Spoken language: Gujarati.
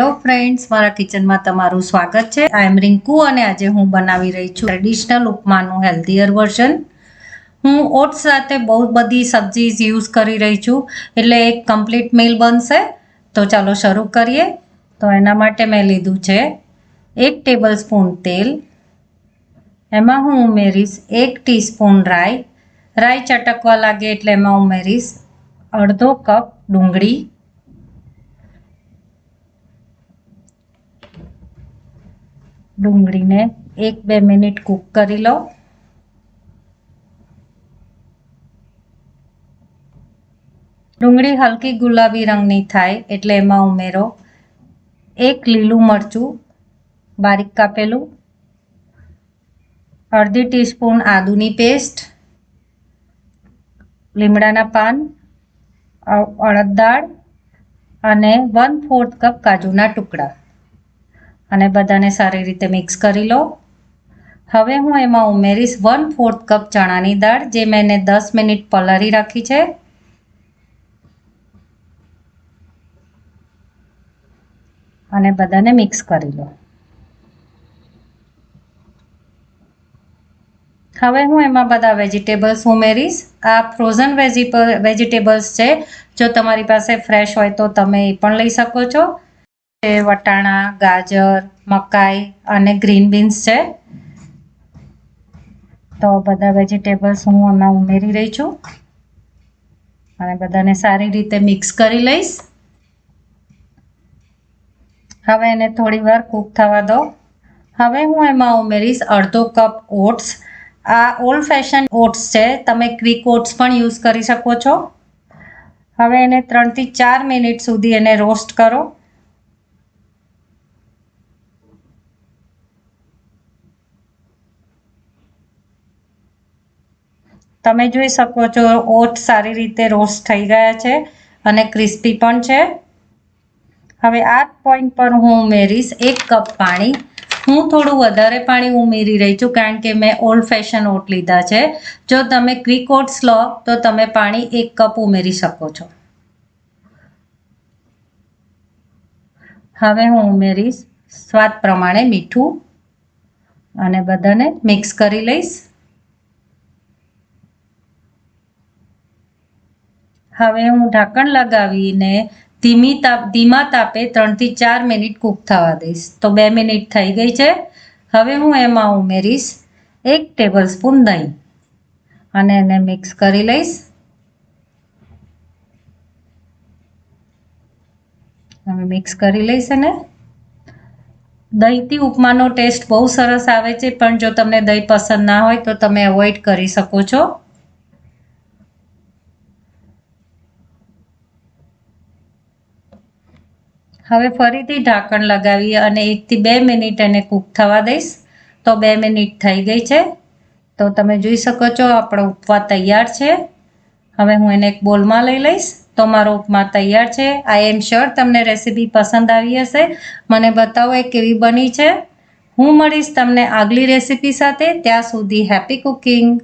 હેલો ફ્રેન્ડ્સ મારા કિચનમાં તમારું સ્વાગત છે. આઈ એમ રિંકુ અને આજે હું બનાવી રહી છું ટ્રેડિશનલ ઉપમાનું હેલ્ધીયર વર્ઝન હું ઓટ્સ સાથે બહુ બધી સબ્જીઝ યુઝ કરી રહી છું. એટલે એક કમ્પ્લીટ મીલ બનશે. તો ચાલો શરૂ કરીએ. તો એના માટે મેં લીધું છે એક ટેબલ સ્પૂન તેલ. એમાં હું ઉમેરીશ એક ટીસ્પૂન રાઈ. રાઈ ચટકવા લાગે એટલે એમાં ઉમેરીશ અડધો કપ ડુંગળી. ડુંગળીને એક બે મિનિટ કૂક કરી લો. ડુંગળી હલકી ગુલાબી રંગની થાય એટલે એમાં ઉમેરો એક લીલું મરચું બારીક કાપેલું, અડધી ટીસ્પૂન આદુની પેસ્ટ, લીમડાના પાન અડદ દાળ અને વન ફોર્થ કપ કાજુના ટુકડા. અને બધાને સારી રીતે મિક્સ કરી લો. હવે હું એમાં ઉમેરીશ વન ફોર્થ કપ ચણાની દાળ, જે મેં એને દસ મિનિટ પલાળી રાખી છે. અને બધાને મિક્સ કરી લો. હવે હું એમાં બધા વેજીટેબલ્સ ઉમેરીશ. આ ફ્રોઝન વેજીટેબલ્સ છે. જો તમારી પાસે ફ્રેશ હોય તો તમે એ પણ લઈ શકો છો. છે વટાણા, ગાજર, મકાઈ અને ગ્રીન બીન્સ છે. તો બધા વેજીટેબલ્સ હું એમાં ઉમેરી રહી છું. અને બધાને સારી રીતે મિક્સ કરી લઈશ. હવે એને થોડી વાર કૂક થવા દો. હવે હું એમાં ઉમેરીશ અડધો કપ ઓટ્સ. આ ઓલ્ડ ફેશન ઓટ્સ છે. તમે ક્વિક ઓટ્સ પણ યુઝ કરી શકો છો. હવે એને ત્રણથી ચાર મિનિટ સુધી એને રોસ્ટ કરો. તમે જોઈ શકો છો, ઓટ સારી રીતે રોસ્ટ થઈ ગયા છે અને ક્રિસ્પી પણ છે. હવે આ પોઈન્ટ પર હું ઉમેરીશ, એક કપ પાણી. હું થોડું વધારે પાણી ઉમેરી રહી છું કારણ કે મેં ઓલ્ડ ફેશન ઓટ લીધા છે. જો તમે ક્વિક ઓટ્સ લો, તો તમે પાણી એક કપ ઉમેરી શકો છો. હવે હું ઉમેરીશ, સ્વાદ પ્રમાણે મીઠું. અને બધાને મિક્સ કરી લઈશ. હવે હું ઢાંકણ લગાવીને ધીમી તાપ ધીમા તાપે ત્રણથી ચાર મિનિટ કૂક થવા દઈશ. તો બે મિનિટ થઈ ગઈ છે. હવે હું એમાં ઉમેરીશ એક ટેબલ સ્પૂન દહીં અને એને મિક્સ કરી લઈશ. હવે મિક્સ કરી લઈશ એને. દહીંથી ઉપમાનો ટેસ્ટ બહુ સરસ આવે છે, પણ જો તમને દહીં પસંદ ના હોય તો તમે અવોઈડ કરી શકો છો. હવે ફરીથી ઢાંકણ લગાવી અને એકથી બે મિનિટ એને કૂક થવા દઈશ. તો બે મિનિટ થઈ ગઈ છે. તો તમે જોઈ શકો છો, આપણો ઉપમા તૈયાર છે. હવે હું એને એક બોલમાં લઈ લઈશ. તો મારો ઉપમા તૈયાર છે. આઈ એમ શ્યોર તમને રેસીપી પસંદ આવી હશે. મને બતાવો એ કેવી બની છે. હું મળીશ તમને આગલી રેસીપી સાથે. ત્યાં સુધી હેપી કુકિંગ.